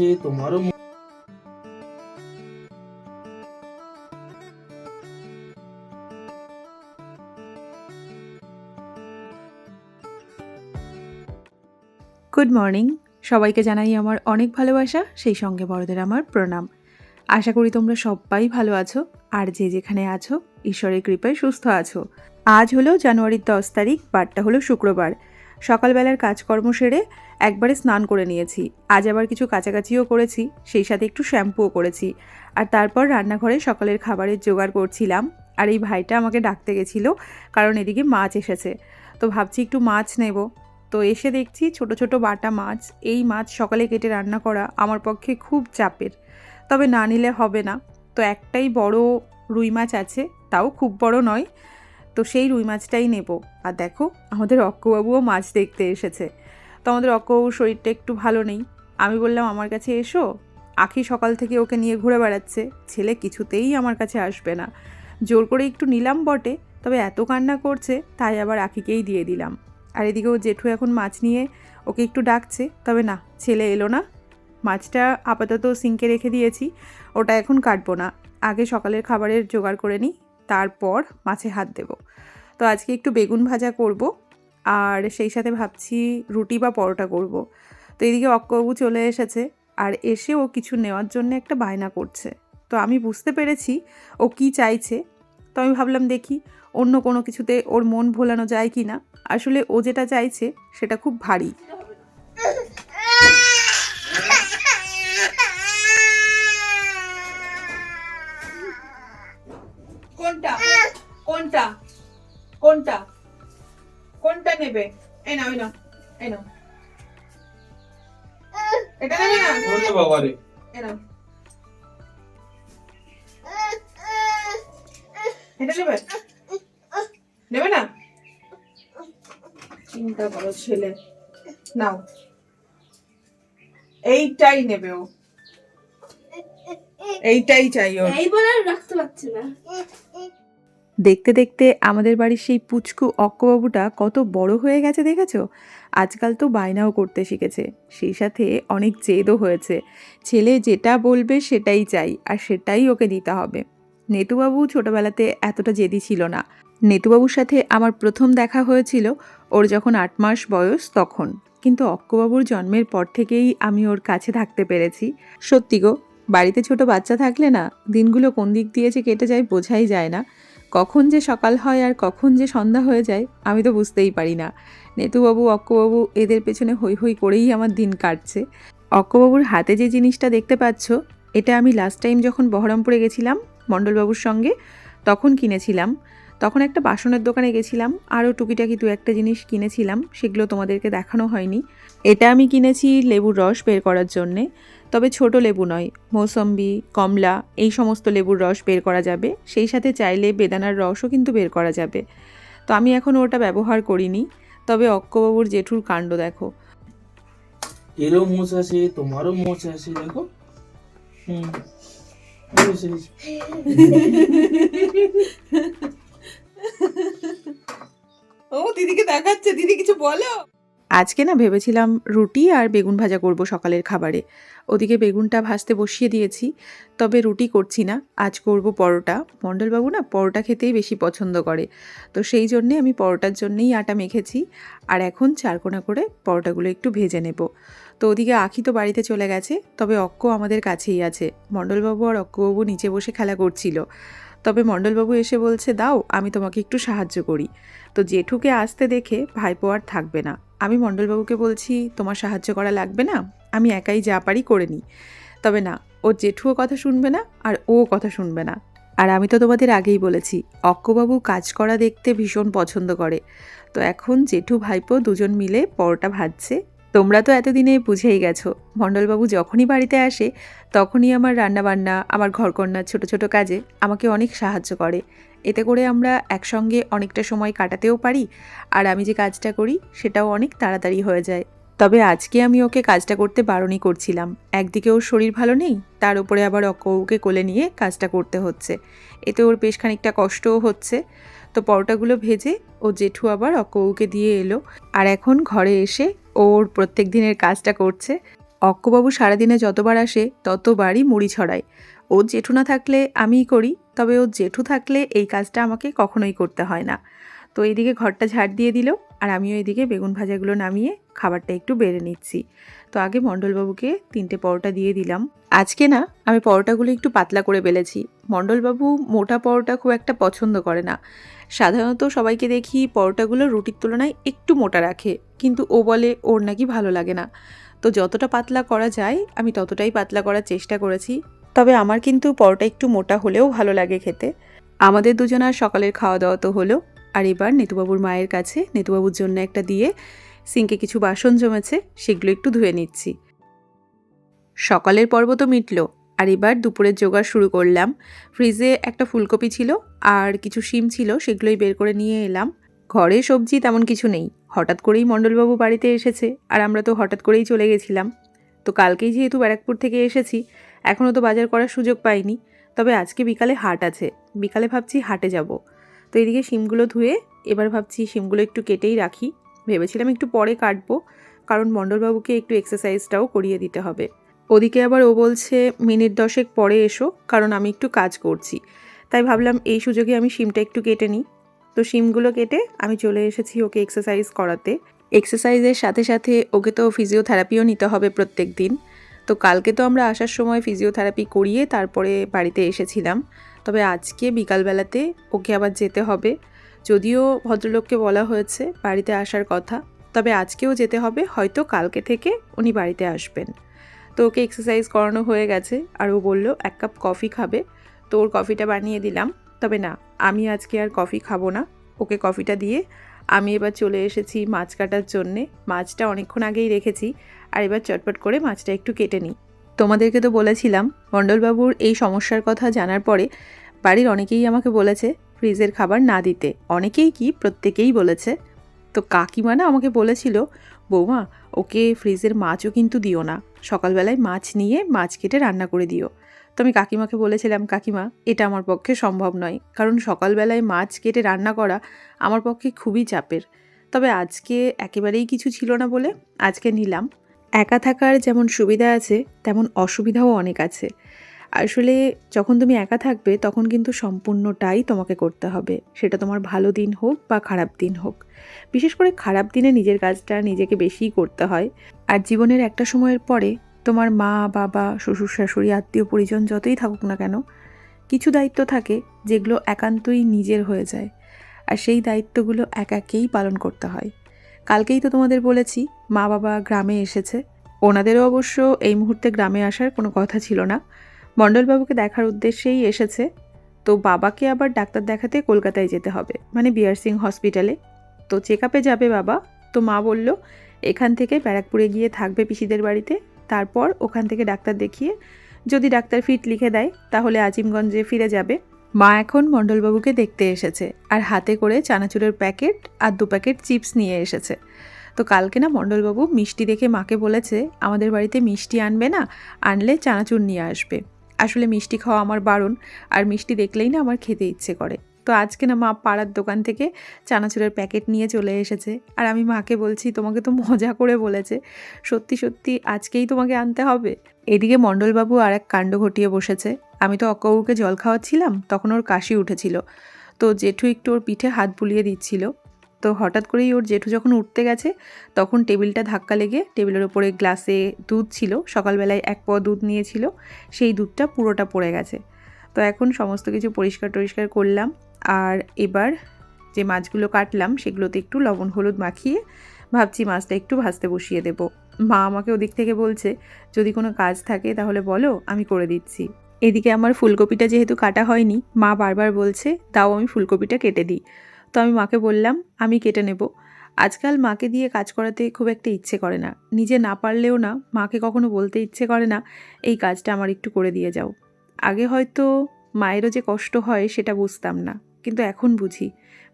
আছে, তোমারও good morning সবাইকে জানাই আমার অনেক ভালোবাসা, সেই সঙ্গে বড়দের আমার প্রণাম। আশা করি তোমরা সবাই ভালো আছো, আর যে যেখানে আছো, ঈশ্বরের কৃপায় সুস্থ আছো। আজ হলো জানুয়ারির দশ তারিখ, বারটা হলো শুক্রবার। সকালবেলার কাজকর্ম সেরে একবারে স্নান করে নিয়েছি। আজ আবার কিছু কাছাকাছিও করেছি, সেই সাথে একটু শ্যাম্পুও করেছি। আর তারপর রান্নাঘরে সকালের খাবারের জোগাড় করছিলাম। আর এই ভাইটা আমাকে ডাকতে গেছিল, কারণ এদিকে মাছ এসেছে। তো ভাবছি একটু মাছ নেব। তো এসে দেখছি ছোট ছোট বাটা মাছ। এই মাছ সকালে কেটে রান্না করা আমার পক্ষে খুব চাপের। তবে না নিলে হবে না। তো একটাই বড় রুই মাছ আছে, তাও খুব বড় নয়। তো সেই রুই মাছটাই নেব। আর দেখো, আমাদের অক্কবাবুও মাছ দেখতে এসেছে। তো আমাদের অক্কবাবুর শরীরটা একটু ভালো নেই। আমি বললাম, আমার কাছে এসো। আখি সকাল থেকে ওকে নিয়ে ঘুরে বেড়াচ্ছে। ছেলে কিছুতেই আমার কাছে আসবে না। জোর করে একটু নিলাম বটে, তবে এত কান্না করছে, তাই আবার আখিকেই দিয়ে দিলাম। আর এদিকে ও জেঠু এখন মাছ নিয়ে ওকে একটু ডাকছে। তবে না, ছেলে এলো না। মাছটা আপাতত সিঙ্কে রেখে দিয়েছি। ওটা এখন কাটবো না। আগে সকালের খাবারের জোগাড় করে নিই। তারপর মাছে হাত দেব। তো আজকে একটু বেগুন ভাজা করব আর সেই সাথে ভাবছি রুটি বা পরোটা করব। তো এদিকে অক্কবাবু চলে এসেছে আর এসে ও কিছু নেওয়ার জন্য একটা বায়না করছে। তো আমি বুঝতে পেরেছি ও কি চাইছে। তো আমি ভাবলাম দেখি অন্য কোনো কিছুতে ওর মন ভোলানো যায় কি না আসলে ও যেটা চাইছে সেটা খুব ভারী। কোনটা? কোনটা নেবে? এই নাও এই নাও এই নাও। এটা নেবে না? ওরে বাবা রে এই নাও। এটা নেবে? নেবে না? চিন্তা করো ছেলে। নাও। এইটাই নেবে ও। এইটাই চাই ওর। এইবার আর রাখতে পারছি না। দেখতে দেখতে আমাদের বাড়ির সেই পুচকু অক্কবাবুটা কত বড় হয়ে গেছে দেখেছ? আজকাল তো বায়নাও করতে শিখেছে। সেই সাথে অনেক জেদও হয়েছে। ছেলে যেটা বলবে সেটাই চাই, আর সেটাই ওকে দিতে হবে। নেতুবাবু ছোটবেলাতে এতটা জেদি ছিল না। নেতুবাবুর সাথে আমার প্রথম দেখা হয়েছিল ওর যখন আট মাস বয়স তখন। কিন্তু অক্কবাবুর জন্মের পর থেকেই আমি ওর কাছে থাকতে পেরেছি। সত্যি গো, বাড়িতে ছোট বাচ্চা থাকলে না দিনগুলো কোন দিক দিয়ে যে কেটে যায় বোঝাই যায় না। কখন যে সকাল হয় আর কখন যে সন্ধ্যা হয়ে যায়, আমি তো বুঝতেই পারি না। নেতুবাবু অক্কবাবু এদের পেছনে হই হই করেই আমার দিন কাটছে। অক্কবাবুর হাতে যে জিনিসটা দেখতে পাচ্ছ, এটা আমি লাস্ট টাইম যখন বহরমপুরে গেছিলাম মণ্ডলবাবুর সঙ্গে, তখন কিনেছিলাম। তখন একটা বাসনের দোকানে গেছিলাম, আরও টুকিটাকি দু একটা জিনিস কিনেছিলাম, সেগুলো তোমাদেরকে দেখানো হয়নি। এটা আমি কিনেছি লেবুর রস বের করার জন্যে। তবে ছোট লেবু নয় মৌসম্বি কমলা এই সমস্ত লেবুর রস বের করা যাবে। সেই সাথে চাইলে বেদানার রসও কিন্তু বের করা যাবে। তো আমি এখন ওটা ব্যবহার করিনি তবে অক্কবাবুর জেঠুর কাণ্ড দেখো। এরও মোচ আছে তোমারও মোচ আছে দেখো। হুম। ও দিদিকে দেখাচ্ছে দিদি কিছু বলো? আজকে না ভেবেছিলাম রুটি আর বেগুন ভাজা করব সকালের খাবারে। ওদিকে বেগুনটা ভাজতে বসিয়ে দিয়েছি, তবে রুটি করছি না। আজ করব পরোটা। মণ্ডলবাবু না পরোটা খেতেই বেশি পছন্দ করে। তো সেই জন্যে আমি পরোটার জন্যেই আটা মেখেছি। আর এখন চারকোনা করে পরোটাগুলো একটু ভেজে নেব। তো ওদিকে আখি তো বাড়িতে চলে গেছে, তবে অক্ক আমাদের কাছেই আছে। মণ্ডলবাবু আর অক্কবাবু নিচে বসে খেলা করছিল। তবে মণ্ডলবাবু এসে বলছে, দাও, আমি তোমাকে একটু সাহায্য করি। তো জেঠুকে আসতে দেখে ভাইপো আর থাকবে না। আমি মণ্ডলবাবুকে বলছি, তোমার সাহায্য করা লাগবে না, আমি একাই যা পারি করে নিই। তবে না, ও জেঠুও কথা শুনবে না আর ও কথা শুনবে না। আর আমি তো তোমাদের আগেই বলেছি, অক্কবাবু কাজ করা দেখতে ভীষণ পছন্দ করে। তো এখন জেঠু ভাইপো দুজন মিলে পরোটা ভাজছে। তোমরা তো এতদিনে বুঝেই গেছো, মণ্ডলবাবু যখনই বাড়িতে আসে, তখনই আমার রান্নাবান্না, আমার ঘরকন্নার ছোট ছোট কাজে আমাকে অনেক সাহায্য করে। এতে করে আমরা একসঙ্গে অনেকটা সময় কাটাতেও পারি আর আমি যে কাজটা করি সেটাও অনেক তাড়াতাড়ি হয়ে যায়। তবে আজকে আমি ওকে কাজটা করতে বারণই করছিলাম। একদিকে ওর শরীর ভালো নেই, তার উপরে আবার অক্কউকে কোলে নিয়ে কাজটা করতে হচ্ছে। এতে ওর বেশ খানিকটা কষ্টও হচ্ছে। তো পরোটাগুলো ভেজে ও জেঠু আবার অক্কউকে দিয়ে এলো। আর এখন ঘরে এসে ওর প্রত্যেক দিনের কাজটা করছে। অক্কবাবু সারাদিনে যতবার আসে, ততবারই মুড়ি ছড়ায়। ওর জেঠু না থাকলে আমিই করি, তবে ওর জেঠু থাকলে এই কাজটা আমাকে কখনোই করতে হয় না। তো এইদিকে ঘরটা ঝাড় দিয়ে দিল, আর আমিও এদিকে বেগুন ভাজাগুলো নামিয়ে খাবারটা একটু বেড়ে নিচ্ছি। তো আগে মণ্ডলবাবুকে তিনটে পরোটা দিয়ে দিলাম। আজকে না, আমি পরোটাগুলো একটু পাতলা করে বেলেছি। মণ্ডলবাবু মোটা পরোটা খুব একটা পছন্দ করে না। সাধারণত সবাইকে দেখি পরোটাগুলো রুটির তুলনায় একটু মোটা রাখে, কিন্তু ও বলে ওর নাকি ভালো লাগে না। তো যতটা পাতলা করা যায়, আমি ততটাই পাতলা করার চেষ্টা করেছি। তবে আমার কিন্তু পরোটা একটু মোটা হলেও ভালো লাগে খেতে। আমাদের দুজনার সকালের খাওয়া দাওয়া তো হলো। আর এবার নেতুবাবুর মায়ের কাছে নেতুবাবুর জন্য একটা দিয়ে সিঙ্কে কিছু বাসন জমেছে, সেগুলো একটু ধুয়ে নিচ্ছি। সকালের পর্ব তো মিটলো। আর এবার দুপুরের জোগাড় শুরু করলাম। ফ্রিজে একটা ফুলকপি ছিল আর কিছু শিম ছিল, সেগুলোই বের করে নিয়ে এলাম। ঘরে সবজি তেমন কিছু নেই। হঠাৎ করেই মণ্ডলবাবু বাড়িতে এসেছে আর আমরা তো হঠাৎ করেই চলে গেছিলাম। তো কালকেই যেহেতু ব্যারাকপুর থেকে এসেছি এখনও তো বাজার করার সুযোগ পাইনি। তবে আজকে বিকালে হাট আছে। বিকালে ভাবছি হাটে যাব। তো এদিকে শিমগুলো ধুয়ে এবার ভাবছি শিমগুলো একটু কেটেই রাখি। ভেবেছিলাম একটু পরে কাটবো, কারণ মণ্ডলবাবুকে একটু এক্সারসাইজটাও করিয়ে দিতে হবে। ওদিকে আবার ও বলছে, মিনিট দশেক পরে এসো, কারণ আমি একটু কাজ করছি। তাই ভাবলাম, এই সুযোগে আমি শিমটা একটু কেটে নিই। তো শিমগুলো কেটে আমি চলে এসেছি ওকে এক্সারসাইজ করাতে। এক্সারসাইজের সাথে সাথে ওকে তো ফিজিওথেরাপিও নিতে হবে প্রত্যেক দিন। তো কালকে তো আমরা আসার সময় ফিজিওথেরাপি করিয়ে তারপরে বাড়িতে এসেছিলাম। তবে আজকে বিকালবেলাতে ওকে আবার যেতে হবে। যদিও ভদ্রলোককে বলা হয়েছে বাড়িতে আসার কথা, তবে আজকেও যেতে হবে, হয়তো কালকে থেকে উনি বাড়িতে আসবেন। তো ওকে এক্সারসাইজ করানো হয়ে গেছে। আর ও বলল, এক কাপ কফি খাবে। তো ওর কফিটা বানিয়ে দিলাম। তবে না, আমি আজকে আর কফি খাব না। ওকে কফিটা দিয়ে আমি এবার চলে এসেছি মাছ কাটার জন্যে। মাছটা অনেকক্ষণ আগেই রেখেছি। আর এবার চটপট করে মাছটা একটু কেটে নিই। তোমাদেরকে তো বলেছিলাম, মণ্ডলবাবুর এই সমস্যার কথা জানার পরে বাড়ির অনেকেই আমাকে বলেছে, ফ্রিজের খাবার না দিতে। অনেকেই কি? প্রত্যেকেই বলেছে। তো কাকিমা না আমাকে বলেছিল বৌমা, ওকে ফ্রিজের মাছও কিন্তু দিও না। সকালবেলায় মাছ নিয়ে মাছ কেটে রান্না করে দিও। তো আমি কাকিমাকে বলেছিলাম, কাকিমা, এটা আমার পক্ষে সম্ভব নয়। কারণ সকালবেলায় মাছ কেটে রান্না করা আমার পক্ষে খুবই চাপের। তবে আজকে একেবারেই কিছু ছিল না বলে আজকে নিলাম। একা থাকার যেমন সুবিধা আছে, তেমন অসুবিধাও অনেক আছে। আসলে যখন তুমি একা থাকবে, তখন কিন্তু সম্পূর্ণটাই তোমাকে করতে হবে। সেটা তোমার ভালো দিন হোক বা খারাপ দিন হোক। বিশেষ করে খারাপ দিনে নিজের কাজটা নিজেকে বেশিই করতে হয়। আর জীবনের একটা সময়ের পরে তোমার মা, বাবা, শ্বশুর, শাশুড়ি, আত্মীয়, পরিজন যতই থাকুক না কেন, কিছু দায়িত্ব থাকে যেগুলো একান্তই নিজের হয়ে যায়। আর সেই দায়িত্বগুলো একাকেই পালন করতে হয়। কালকেই তো তোমাদের বলেছি মা বাবা গ্রামে এসেছে। ওনাদেরও অবশ্য এই মুহূর্তে গ্রামে আসার কোনো কথা ছিল না। মণ্ডলবাবুকে দেখার উদ্দেশ্যেই এসেছে। তো বাবাকে আবার ডাক্তার দেখাতে কলকাতায় যেতে হবে মানে বিআর সিং হসপিটালে। তো চেক আপে যাবে বাবা। তো মা বলল, এখান থেকে ব্যারাকপুরে গিয়ে থাকবে পিসিদের বাড়িতে। তারপর ওখান থেকে ডাক্তার দেখিয়ে যদি ডাক্তার ফিট লিখে দেয়, তাহলে আজিমগঞ্জে ফিরে যাবে। মা এখন মণ্ডলবাবুকে দেখতে এসেছে আর হাতে করে চানাচুরের প্যাকেট আর দু প্যাকেট চিপস নিয়ে এসেছে। তো কালকে না মণ্ডলবাবু মিষ্টি দেখে মাকে বলেছে, আমাদের বাড়িতে মিষ্টি আনবে না, আনলে চানাচুর নিয়ে আসবে। আসলে মিষ্টি খাওয়া আমার বারণ, আর মিষ্টি দেখলেই না আমার খেতে ইচ্ছে করে। তো আজকে না মা পাড়ার দোকান থেকে চানাচুরের প্যাকেট নিয়ে চলে এসেছে, আর আমি মাকে বলছি, তোমাকে তো মজা করে বলেছে। সত্যি সত্যি আজকেই তোমাকে আনতে হবে। এদিকে মণ্ডলবাবু আর এক কাণ্ড ঘটিয়ে বসেছে। আমি তো অক্কাবুকে জল খাওয়াচ্ছিলাম, তখন ওর কাশি উঠেছিল। তো জেঠু একটু ওর পিঠে হাত বুলিয়ে দিচ্ছিল। তো হঠাৎ করেই ওর জেঠু যখন উঠতে গেছে, তখন টেবিলটা ধাক্কা লেগে টেবিলের ওপরে গ্লাসে দুধ ছিল, সকালবেলায় এক পোয়া দুধ নিয়েছিল, সেই দুধটা পুরোটা পড়ে গেছে। তো এখন সমস্ত কিছু পরিষ্কার টরিষ্কার করলাম, আর এবার যে মাছগুলো কাটলাম, সেগুলোতে একটু লবণ, হলুদ মাখিয়ে ভাবছি মাছটা একটু ভাজতে বসিয়ে দেব। মা আমাকে ওদিক থেকে বলছে, যদি কোনো কাজ থাকে তাহলে বলো, আমি করে দিচ্ছি। এদিকে আমার ফুলকপিটা যেহেতু কাটা হয়নি, মা বারবার বলছে তাও আমি ফুলকপিটা কেটে দিই। তো আমি মাকে বললাম, আমি কেটে নেব। আজকাল মাকে দিয়ে কাজ করাতে খুব একটা ইচ্ছে করে না। নিজে না পারলেও না, মাকে কখনো বলতে ইচ্ছে করে না, এই কাজটা আমার একটু করে দিয়ে যাও। আগে হয়তো মায়েরও যে কষ্ট হয় সেটা বুঝতাম না, কিন্তু এখন বুঝি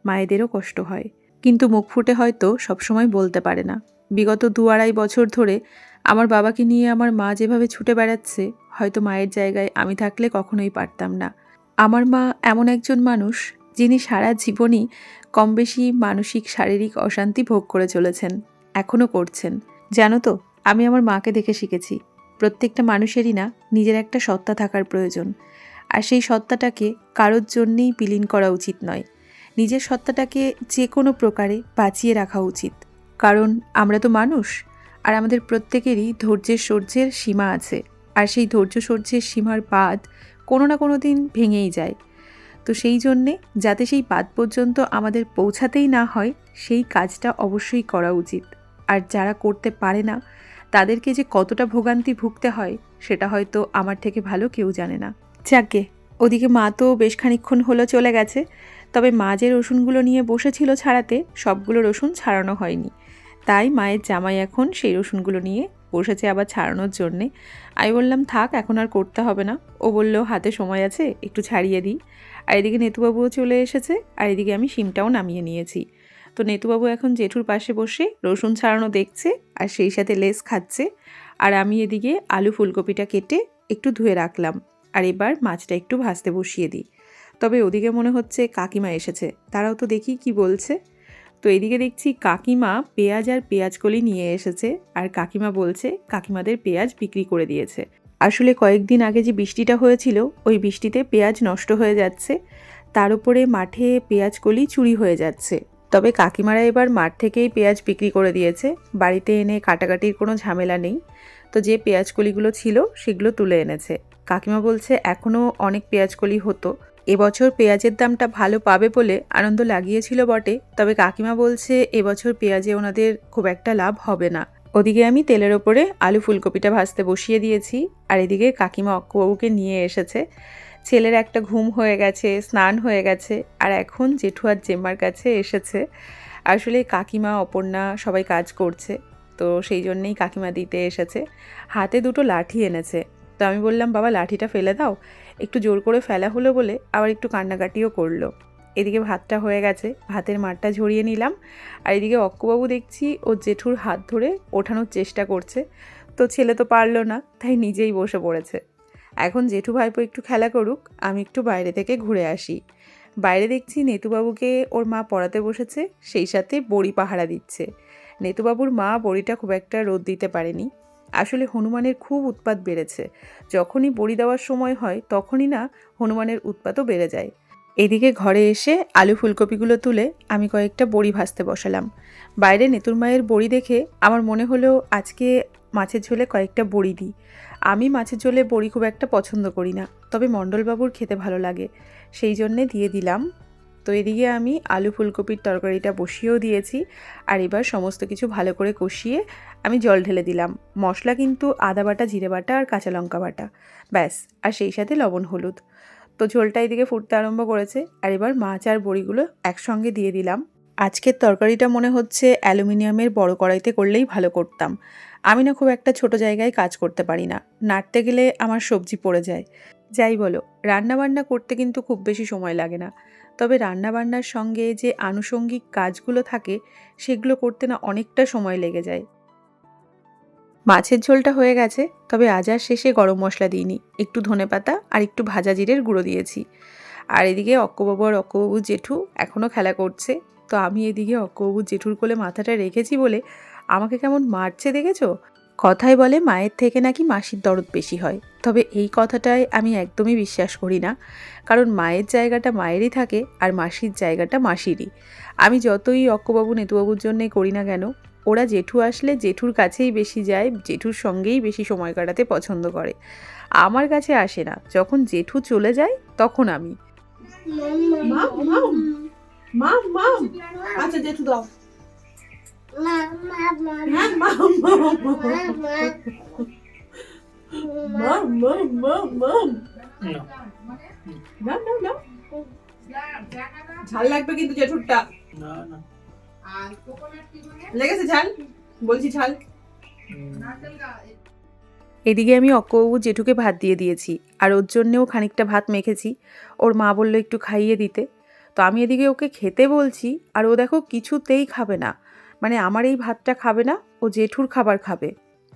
মায়েদেরও কষ্ট হয়। কিন্তু মুখ ফুটে হয়তো সবসময় বলতে পারে না। বিগত দু আড়াই বছর ধরে আমার বাবাকে নিয়ে আমার মা যেভাবে ছুটে বেড়াচ্ছে, হয়তো মায়ের জায়গায় আমি থাকলে কখনোই পারতাম না। আমার মা এমন একজন মানুষ যিনি সারা জীবনই কম বেশি মানসিক, শারীরিক অশান্তি ভোগ করে চলেছেন এখনও করছেন। জানো তো, আমি আমার মাকে দেখে শিখেছি, প্রত্যেকটা মানুষেরই না নিজের একটা সত্তা থাকার প্রয়োজন। আর সেই সত্তাটাকে কারোর জন্যেই বিলীন করা উচিত নয়। নিজের সত্তাটাকে যে কোনো প্রকারে বাঁচিয়ে রাখা উচিত। কারণ আমরা তো মানুষ, আর আমাদের প্রত্যেকেরই ধৈর্যের সূর্যের সীমা আছে। আর সেই ধৈর্য সূর্যের সীমার বাদ কোনো না কোনো দিন ভেঙেই যায়। তো সেই জন্যে যাতে সেই বাদ পর্যন্ত আমাদের পৌঁছাতেই না হয়, সেই কাজটা অবশ্যই করা উচিত। আর যারা করতে পারে না, তাদেরকে যে কতটা ভোগান্তি ভুগতে হয়, সেটা হয়তো আমার থেকে ভালো কেউ জানে না। যাকে ওদিকে মা তো বেশ খানিক্ষণ হলো চলে গেছে। তবে মা যে রসুনগুলো নিয়ে বসেছিল ছাড়াতে, সবগুলো রসুন ছাড়ানো হয়নি। তাই মায়ের জামাই এখন সেই রসুনগুলো নিয়ে বসেছে আবার ছাড়ানোর জন্যে। আমি বললাম, থাক, এখন আর করতে হবে না। ও বলল, হাতে সময় আছে, একটু ছাড়িয়ে দিই। আর এদিকে নেতুবাবুও চলে এসেছে, আর এদিকে আমি শিমটাও নামিয়ে নিয়েছি। তো নেতুবাবু এখন জেঠুর পাশে বসে রসুন ছাড়ানো দেখছে, আর সেই সাথে লেস খাচ্ছে। আর আমি এদিকে আলু ফুলকপিটা কেটে একটু ধুয়ে রাখলাম, আর এবার মাছটা একটু ভাজতে বসিয়ে দিই। তবে ওদিকে মনে হচ্ছে কাকিমা এসেছে, তারাও তো দেখি কি বলছে। তো এদিকে দেখছি কাকিমা পেঁয়াজ আর পেঁয়াজ কলি নিয়ে এসেছে, আর কাকিমা বলছে কাকিমাদের পেঁয়াজ বিক্রি করে দিয়েছে। আসলে কয়েকদিন আগে যে বৃষ্টিটা হয়েছিল, ওই বৃষ্টিতে পেঁয়াজ নষ্ট হয়ে যাচ্ছে। তার উপরে মাঠে পেঁয়াজ কলি চুরি হয়ে যাচ্ছে। তবে কাকিমারা এবার মাঠ থেকেই পেঁয়াজ বিক্রি করে দিয়েছে। বাড়িতে এনে কাটাকাটির কোনো ঝামেলা নেই। তো যে পেঁয়াজ কলিগুলো ছিল, সেগুলো তুলে এনেছে। কাকিমা বলছে এখনও অনেক পেঁয়াজ কলি হতো। এবছর পেঁয়াজের দামটা ভালো পাবে বলে আনন্দ লাগিয়েছিল বটে। তবে কাকিমা বলছে এবছর পেঁয়াজে ওনাদের খুব একটা লাভ হবে না। ওদিকে আমি তেলের ওপরে আলু ফুলকপিটা ভাজতে বসিয়ে দিয়েছি, আর এদিকে কাকিমা অক্কবাবুকে নিয়ে এসেছে। ছেলের একটা ঘুম হয়ে গেছে, স্নান হয়ে গেছে, আর এখন জেঠু আর জেম্মার কাছে এসেছে। আসলে কাকিমা, অপর্ণা সবাই কাজ করছে, তো সেই জন্যেই কাকিমা দিতে এসেছে। হাতে দুটো লাঠি এনেছে, তো আমি বললাম, বাবা, লাঠিটা ফেলে দাও, একটু জোর করে ফেলা হলো বলে আবার একটু কান্নাকাটিও করল। এদিকে ভাতটা হয়ে গেছে, ভাতের মাঠটা ঝরিয়ে নিলাম। আর এদিকে অক্কবাবু দেখছি ও জেঠুর হাত ধরে ওঠানোর চেষ্টা করছে। তো ছেলে তো পারল না, তাই নিজেই বসে পড়েছে। এখন জেঠু ভাইপো একটু খেলা করুক, আমি একটু বাইরে থেকে ঘুরে আসি। বাইরে দেখছি নেতুবাবুকে ওর মা পড়াতে বসেছে, সেই সাথে বড়ি পাহারা দিচ্ছে। নেতুবাবুর মা বড়িটা খুব একটা রোদ দিতে পারেনি। আসলে হনুমানের খুব উৎপাত বেড়েছে। যখনই বড়ি দেওয়ার সময় হয়, তখনই না হনুমানের উৎপাতও বেড়ে যায়। এদিকে ঘরে এসে আলু ফুলকপিগুলো তুলে আমি কয়েকটা বড়ি ভাজতে বসালাম। বাইরে নেতুর মায়ের বড়ি দেখে আমার মনে হলো আজকে মাছের ঝোলে কয়েকটা বড়ি দিই। আমি মাছের ঝোলে বড়ি খুব একটা পছন্দ করি না, তবে মণ্ডলবাবুর খেতে ভালো লাগে। সেই জন্যে দিয়ে দিলাম। তো এদিকে আমি আলু ফুলকপির তরকারিটা বসিয়েও দিয়েছি আর এবার সমস্ত কিছু ভালো করে কষিয়ে আমি জল ঢেলে দিলাম। মশলা কিন্তু আদা বাটা, জিরে বাটা আর কাঁচা লঙ্কা বাটা। ব্যাস, আর সেই সাথে লবণ হলুদ। তো ঝোলটা এদিকে ফুটতে আরম্ভ করেছে। আর এবার মাছ আর বড়িগুলো একসঙ্গে দিয়ে দিলাম। আজকের তরকারিটা মনে হচ্ছে অ্যালুমিনিয়ামের বড় কড়াইতে করলেই ভালো করতাম। আমি না খুব একটা ছোট জায়গায় কাজ করতে পারি না। নাড়তে গেলে আমার সবজি পড়ে যায়। যাই বলো, রান্নাবান্না করতে কিন্তু খুব বেশি সময় লাগে না। তবে রান্নাবান্নার সঙ্গে যে আনুষঙ্গিক কাজগুলো থাকে, সেগুলো করতে না অনেকটা সময় লেগে যায়। মাছের ঝোলটা হয়ে গেছে, তবে আজ আর শেষে গরম মশলা দিইনি। একটু ধনেপাতা আর একটু ভাজা জিরের গুঁড়ো দিয়েছি। আর এদিকে অক্কবাবু আর অক্কবাবু জেঠু এখনও খেলা করছে। তো আমি এদিকে অক্কবাবু জেঠুর কোলে মাথাটা রেখেছি বলে, আমাকে কেমন মারছে দেখেছ? কথায় বলে, মায়ের থেকে নাকি মাসির দরদ বেশি হয়। তবে এই কথাটায় আমি একদমই বিশ্বাস করি না। কারণ মায়ের জায়গাটা মায়েরই থাকে আর মাসির জায়গাটা মাসিরই। আমি যতই অক্কবাবু, নেতুবাবুর জন্যে করি না কেন ওরা জেঠু আসলে জেঠুর কাছেই বেশি যায় জেঠুর সঙ্গেই বেশি সময় কাটাতে পছন্দ করে। আমার কাছে আসে না। যখন জেঠু চলে যায় তখন আমি। আচ্ছা জেঠু দাও। ঝাল লাগবে কিন্তু জেঠুরটা। না না। লেগেছে ঝাল? বলছি ঝাল। এদিকে আমি অক্কবাবু জেঠুকে ভাত দিয়ে দিয়েছি আর ওর জন্যেও খানিকটা ভাত মেখেছি। ওর মা বলল একটু খাইয়ে দিতে। তো আমি এদিকে ওকে খেতে বলছি আর ও দেখো কিছুতেই খাবে না। মানে আমার এই ভাতটা খাবে না ও জেঠুর খাবার খাবে।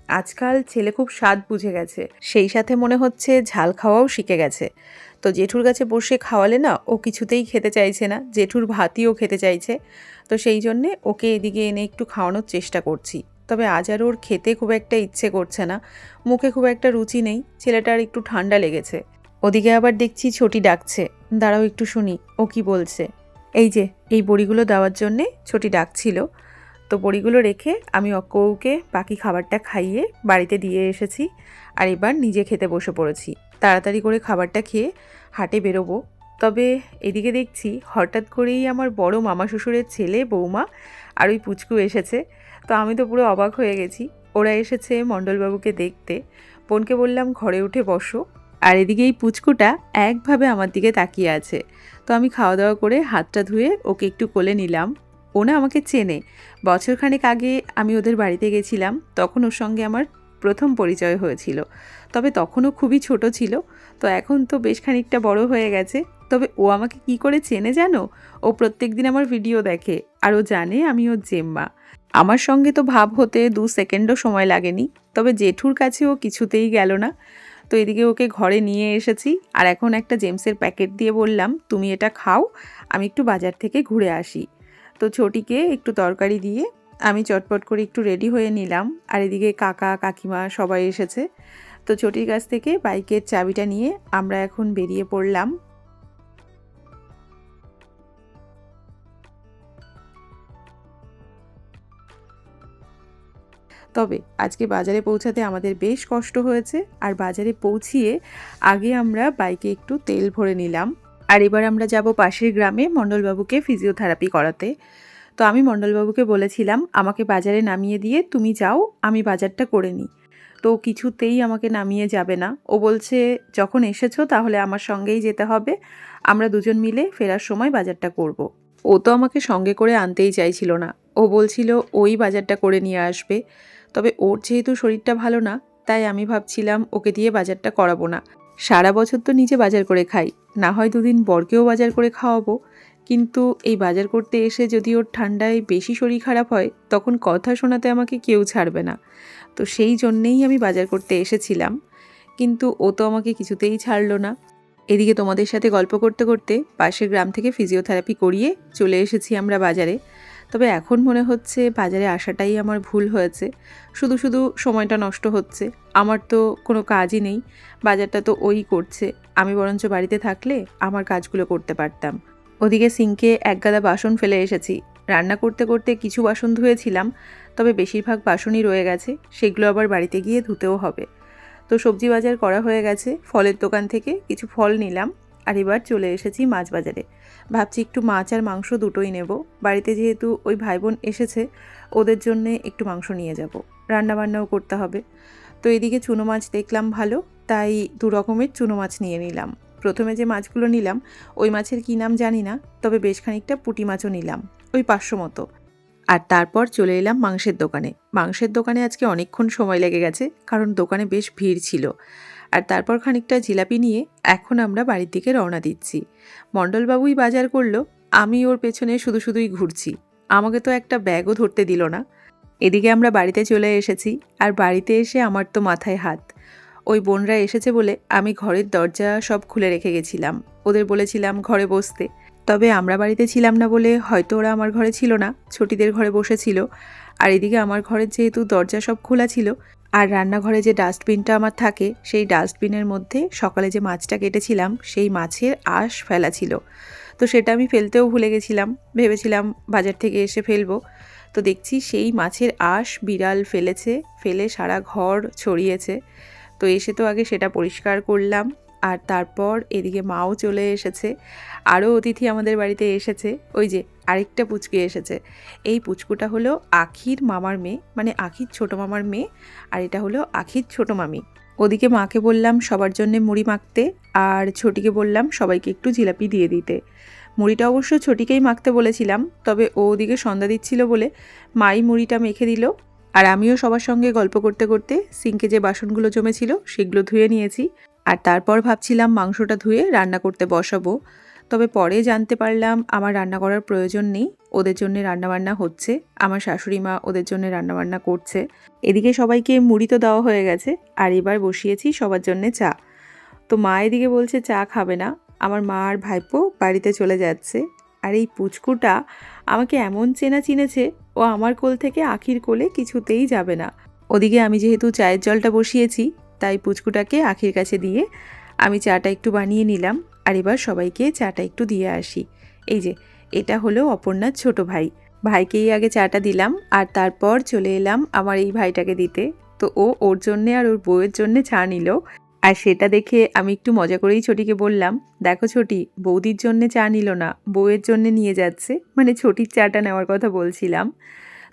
আজকাল ছেলে খুব স্বাদ বুঝে গেছে। সেই সাথে মনে হচ্ছে ঝাল খাওয়াও শিখে গেছে। তো জেঠুর কাছে বসে খাওয়ালে না ও কিছুতেই খেতে চাইছে না, জেঠুর ভাতই ও খেতে চাইছে। তো সেই জন্যে ওকে এদিকে এনে একটু খাওয়ানোর চেষ্টা করছি। তবে আজ আর ওর খেতে খুব একটা ইচ্ছে করছে না, মুখে খুব একটা রুচি নেই, ছেলেটার একটু ঠান্ডা লেগেছে। ওদিকে আবার দেখছি ছোটি ডাকছে, দাঁড়াও একটু শুনি, ও কি বলছে? এই যে, এই বড়িগুলো দেওয়ার জন্যে ছোটি ডাকছিল। তো বড়িগুলো রেখে আমি অক্কউকে বাকি খাবারটা খাইয়ে বাড়িতে দিয়ে এসেছি, আর এবার নিজে খেতে বসে পড়েছি। তাড়াতাড়ি করে খাবারটা খেয়ে হাটে বেরোবো। তবে এদিকে দেখছি হঠাৎ করেই আমার বড় মামা শ্বশুরের ছেলে, বৌমা আর ওই পুচকু এসেছে। তো আমি তো পুরো অবাক হয়ে গেছি। ওরা এসেছে মণ্ডলবাবুকে দেখতে। বোনকে বললাম, ঘরে উঠে বসো। আর এদিকে এই পুচকুটা একভাবে আমার দিকে তাকিয়ে আছে। তো আমি খাওয়া দাওয়া করে হাতটা ধুয়ে ওকে একটু কোলে নিলাম। ও না আমাকে চেনে। বছরখানেক আগে আমি ওদের বাড়িতে গেছিলাম। তখন ওর সঙ্গে আমার প্রথম পরিচয় হয়েছিল। তবে তখনও খুবই ছোট ছিল। তো এখন তো বেশ খানিকটা বড় হয়ে গেছে। তবে ও আমাকে কি করে চেনে জানো? ও প্রত্যেক দিন আমার ভিডিও দেখে। আর ও জানে আমি ওর জেম্মা। আমার সঙ্গে তো ভাব হতে দু সেকেন্ডও সময় লাগেনি। তবে জেঠুর কাছে ও কিছুতেই গেল না। তো এদিকে ওকে ঘরে নিয়ে এসেছি। আর এখন একটা জেমসের প্যাকেট দিয়ে বললাম, তুমি এটা খাও, আমি একটু বাজার থেকে ঘুরে আসি। তো ছোটিকে একটু তরকারি দিয়ে আমি চটপট করে একটু রেডি হয়ে নিলাম। আর এদিকে কাকা, কাকিমা সবাই এসেছে। তো ছোটির কাছ থেকে বাইকের চাবিটা নিয়ে আমরা এখন বেরিয়ে পড়লাম। তবে আজকে বাজারে পৌঁছাতে আমাদের বেশ কষ্ট হয়েছে। আর বাজারে পৌঁছিয়ে আগে আমরা বাইকে একটু তেল ভরে নিলাম। আর এবার আমরা যাব পাশের গ্রামে মণ্ডলবাবুকে ফিজিওথেরাপি করাতে। তো আমি মণ্ডলবাবুকে বলেছিলাম, আমাকে বাজারে নামিয়ে দিয়ে তুমি যাও, আমি বাজারটা করে নিই। তো কিছুতেই আমাকে নামিয়ে যাবে না। ও বলছে, যখন এসেছ তাহলে আমার সঙ্গেই যেতে হবে। আমরা দুজন মিলে ফেরার সময় বাজারটা করব। ও তো আমাকে সঙ্গে করে আনতেই চাইছিল না। ও বলছিল, ওই বাজারটা করে নিয়ে আসবে। তবে ওর যেহেতু শরীরটা ভালো না, তাই আমি ভাবছিলাম ওকে দিয়ে বাজারটা করাবো না। সারা বছর তো নিজে বাজার করে খাই। না হয় দুদিন বরকেও বাজার করে খাওয়াবো। কিন্তু এই বাজার করতে এসে যদি ওর ঠান্ডায় বেশি শরীর খারাপ হয়, তখন কথা শোনাতে আমাকে কেউ ছাড়বে না। তো সেই জন্যেই আমি বাজার করতে এসেছিলাম। কিন্তু ও তো আমাকে কিছুতেই ছাড়লো না। এদিকে তোমাদের সাথে গল্প করতে করতে পাশের গ্রাম থেকে ফিজিওথেরাপি করিয়ে চলে এসেছি আমরা বাজারে। তবে এখন মনে হচ্ছে বাজারে আসাটাই আমার ভুল হয়েছে। শুধু শুধু সময়টা নষ্ট হচ্ছে। আমার তো কোনো কাজই নেই। বাজারটা তো ওই করছে। আমি বরঞ্চ বাড়িতে থাকলে আমার কাজগুলো করতে পারতাম। ওদিকে সিঙ্কে একগাদা বাসন ফেলে এসেছি। রান্না করতে করতে কিছু বাসন ধুয়েছিলাম, তবে বেশিরভাগ বাসনই রয়ে গেছে, সেগুলো আবার বাড়িতে গিয়ে ধুতেও হবে। তো সবজি বাজার করা হয়ে গেছে, ফলের দোকান থেকে কিছু ফল নিলাম, আর এবার চলে এসেছি মাছ বাজারে। ভাবছি একটু মাছ আর মাংস দুটোই নেব। বাড়িতে যেহেতু ওই ভাই বোন এসেছে, ওদের জন্যে একটু মাংস নিয়ে যাব। রান্নাবান্নাও করতে হবে। তো এদিকে চুনো মাছ দেখলাম ভালো, তাই দু রকমের চুনো মাছ নিয়ে নিলাম। প্রথমে যে মাছগুলো নিলাম, ওই মাছের কী নাম জানি না, তবে বেশ খানিকটা পুঁটি মাছও নিলাম, ওই পাঁচশো মতো। আর তারপর চলে এলাম মাংসের দোকানে। মাংসের দোকানে আজকে অনেকক্ষণ সময় লেগে গেছে, কারণ দোকানে বেশ ভিড় ছিল। আর তারপর খানিকটা জিলাপি নিয়ে এখন আমরা বাড়ির দিকে রওনা দিচ্ছি। মণ্ডলবাবুই বাজার করল, আমি ওর পেছনে শুধু শুধুই ঘুরছি। আমাকে তো একটা ব্যাগও ধরতে দিল না। এদিকে আমরা বাড়িতে চলে এসেছি, আর বাড়িতে এসে আমার তো মাথায় হাত। ওই বোনরা এসেছে বলে আমি ঘরের দরজা সব খুলে রেখে গেছিলাম। ওদের বলেছিলাম ঘরে বসতে। তবে আমরা বাড়িতে ছিলাম না বলে হয়তো ওরা আমার ঘরে ছিল না, ছটিদের ঘরে বসেছিল। আর এদিকে আমার ঘরের যেহেতু দরজা সব খোলা ছিল, আর রান্নাঘরে যে ডাস্টবিনটা আমার থাকে, সেই ডাস্টবিনের মধ্যে সকালে যে মাছটা কেটেছিলাম, সেই মাছের আঁশ ফেলা ছিল। তো সেটা আমি ফেলতেও ভুলে গেছিলাম। ভেবেছিলাম বাজার থেকে এসে ফেলব। তো দেখছি সেই মাছের আঁশ বিড়াল ফেলেছে, ফেলে সারা ঘর ছড়িয়েছে। তো এসে তো আগে সেটা পরিষ্কার করলাম। আর তারপর এদিকে মাও চলে এসেছে। আরও অতিথি আমাদের বাড়িতে এসেছে। ওই যে আরেকটা পুচকি এসেছে। এই পুচকুটা হলো আখির মামার মেয়ে মানে আখির ছোটো মামার মেয়ে, আর এটা হলো আখির ছোটো মামি। ওদিকে মাকে বললাম সবার জন্য মুড়ি মাখতে, আর ছোটিকে বললাম সবাইকে একটু জিলাপি দিয়ে দিতে। মুড়িটা অবশ্য ছোটিকেই মাখতে বলেছিলাম, তবে ও ওদিকে সন্ধ্যা দিচ্ছিল বলে মাই মুড়িটা মেখে দিল। আর আমিও সবার সঙ্গে গল্প করতে করতে সিঙ্কে যে বাসনগুলো জমেছিল সেগুলো ধুয়ে নিয়েছি। আর তারপর ভাবছিলাম মাংসটা ধুয়ে রান্না করতে বসাবো। তবে পরে জানতে পারলাম আমার রান্না করার প্রয়োজন নেই, ওদের জন্য রান্নাবান্না হচ্ছে। আমার শাশুড়ি মা ওদের জন্য রান্নাবান্না করছে। এদিকে সবাইকে মুড়ি তো দেওয়া হয়ে গেছে, আর এবার বসিয়েছি সবার জন্য চা। তো মা এদিকে বলছে চা খাবে না, আমার মা আর ভাইপো বাড়িতে চলে যাচ্ছে। আর এই পুচকুটা আমাকে এমন চেনা চিনেছে ও আমার কোল থেকে আখির কোলে কিছুতেই যাবে না। ওদিকে আমি যেহেতু চায়ের জলটা বসিয়েছি, তাই পুচকুটাকে আখির কাছে দিয়ে আমি চাটা একটু বানিয়ে নিলাম। আর এবার সবাইকে চাটা একটু দিয়ে আসি। এই যে, এটা হলো অপর্ণার ছোট ভাই। ভাইকেই আগে চাটা দিলাম আর তারপর চলে এলাম আমার এই ভাইটাকে দিতে। তো ও ওর জন্যে আর ওর বউয়ের জন্যে চা নিল। আর সেটা দেখে আমি একটু মজা করেই ছোটিকে বললাম, দেখো ছোটি, বৌদির জন্যে চা নিল না, বউয়ের জন্যে নিয়ে যাচ্ছে। মানে ছোটির চাটা নেওয়ার কথা বলছিলাম।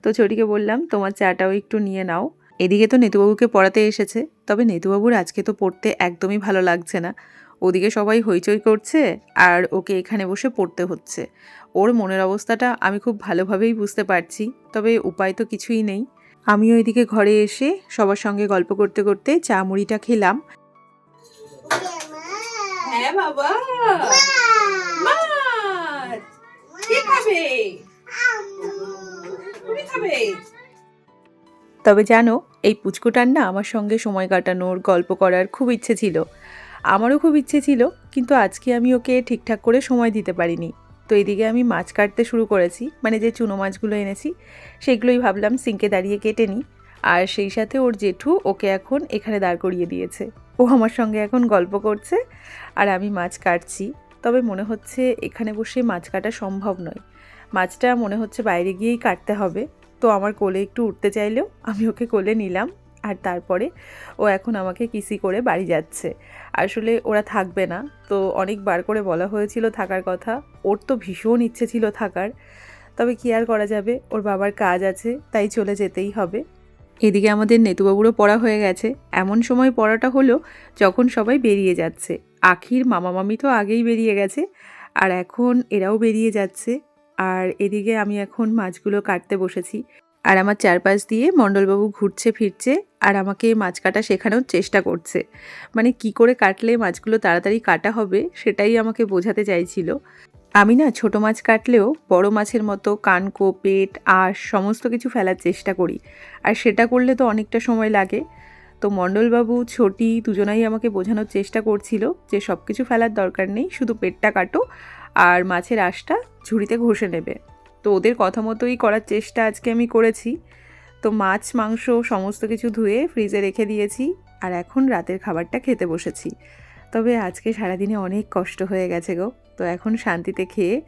তো ছোটিকে বললাম, তোমার চাটাও একটু নিয়ে নাও। এদিকে তো নেতুবাবুকে পড়াতে এসেছে, তবে নেতুবাবুর আজকে তো পড়তে একদমই ভালো লাগছে না। ওদিকে সবাই হইচই করছে আর ওকে এখানে বসে পড়তে হচ্ছে। ওর মনের অবস্থাটা আমি খুব ভালোভাবেই বুঝতে পারছি, তবে উপায় তো কিছুই নেই। আমিও এদিকে ঘরে এসে সবার সঙ্গে গল্প করতে করতে চা মুড়িটা খেলাম। হ্যাঁ বাবা। খাবে? তবে জানো, এই পুচকুটার না আমার সঙ্গে সময় কাটানোর, গল্প করার খুব ইচ্ছে ছিল। আমারও খুব ইচ্ছে ছিল, কিন্তু আজকে আমি ওকে ঠিকঠাক করে সময় দিতে পারিনি। তো এদিকে আমি মাছ কাটতে শুরু করেছি মানে যে চুনো মাছগুলো এনেছি, সেগুলোই ভাবলাম সিঙ্কে দাঁড়িয়ে কেটে নিই। আর সেই সাথে ওর জেঠু ওকে এখন এখানে দাঁড় করিয়ে দিয়েছে। ও আমার সঙ্গে এখন গল্প করছে আর আমি মাছ কাটছি। তবে মনে হচ্ছে এখানে বসে মাছ কাটা সম্ভব নয়। মাছটা মনে হচ্ছে বাইরে গিয়েই কাটতে হবে। তো আমার কোলে একটু উঠতে চাইলেও আমি ওকে কোলে নিলাম আর তারপরে ও এখন আমাকে কিসি করে বাড়ি যাচ্ছে। আসলে ওরা থাকবে না। তো অনেকবার করে বলা হয়েছিল থাকার কথা। ওর তো ভীষণ ইচ্ছে ছিল থাকার। তবে কি আর করা যাবে? ওর বাবার কাজ আছে, তাই চলে যেতেই হবে। এদিকে আমাদের নেতুবাবুরও পড়া হয়ে গেছে। এমন সময় পড়াটা হলো যখন সবাই বেরিয়ে যাচ্ছে। আখির মামা মামি তো আগেই বেরিয়ে গেছে, আর এখন এরাও বেরিয়ে যাচ্ছে। আর এদিকে আমি এখন মাছগুলো কাটতে বসেছি। আর আমার চারপাশ দিয়ে মণ্ডলবাবু ঘুরছে, ফিরছে, আর আমাকে মাছ কাটা শেখানোর চেষ্টা করছে। মানে কি করে কাটলে মাছগুলো তাড়াতাড়ি কাটা হবে সেটাই আমাকে বোঝাতে চাইছিল। আমি না ছোট মাছ কাটলেও বড় মাছের মতো কানকো পেট, আঁশ সমস্ত কিছু ফেলার চেষ্টা করি। আর সেটা করলে তো অনেকটা সময় লাগে। তো মণ্ডলবাবু, ছোটি দুজনাই আমাকে বোঝানোর চেষ্টা করছিল যে সব কিছু ফেলার দরকার নেই, শুধু পেটটা কাটো আর মাছের আশটা ঝুড়িতে ঘষে নেবে। তো ওদের কথা মতোই করার চেষ্টা আজকে আমি করেছি। তো মাছ, মাংস সমস্ত কিছু ধুয়ে ফ্রিজে রেখে দিয়েছি আর এখন রাতের খাবারটা খেতে বসেছি। তবে আজকে সারাদিনে অনেক কষ্ট হয়ে গেছে গো। তো এখন শান্তিতে খেয়ে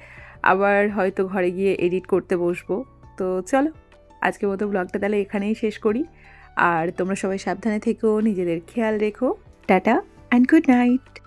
আবার হয়তো ঘরে গিয়ে এডিট করতে বসবো। তো চলো আজকে মতো ব্লগটা তাহলে এখানেই শেষ করি। আর তোমরা সবাই সাবধানে থেকো, নিজেদের খেয়াল রেখো। Tata and good night